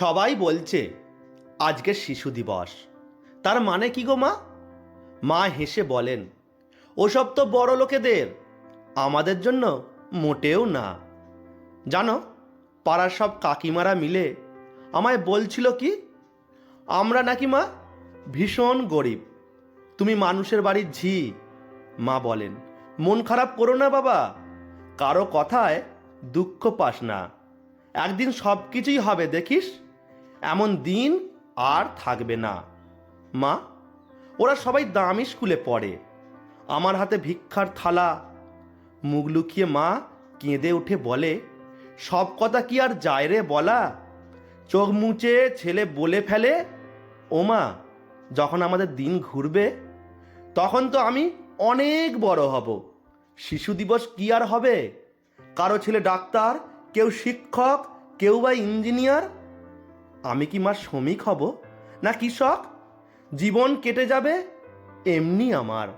সবাই বলছে, আজকে শিশু দিবস। তার মানে কি গো মা? মা হেসে বলেন, ওসব তো বড় লোকেদের, আমাদের জন্য মোটেও না। জানো, পাড়ার সব কাকিমারা মিলে আমায় বলছিল কি, আমরা নাকি মা ভীষণ গরিব, তুমি মানুষের বাড়ির ঝি। মা বলেন, মন খারাপ করো না বাবা, কারও কথায় দুঃখ পাস না। একদিন সব কিছুই হবে, দেখিস? এমন দিন আর থাকবে না। মা, ওরা সবাই দামি স্কুলে পড়ে। আমার হাতে ভিক্ষার থালা। মুখ লুকিয়ে মা কেঁদে উঠে বলে, সব কথা কি আর যায় রে বলা? চোখ মুচে ছেলে বলে ফেলে, ও মা, যখন আমাদের দিন ঘুরবে, তখন তো আমি অনেক বড় হব। শিশু দিবস কি আর হবে? কারও ছেলে ডাক্তার কেউ শিক্ষক, কেউ বা ইঞ্জিনিয়ার? আমি কি মা শ্রমিক হব না কৃষক জীবন কেটে যাবে, এমনি আমার।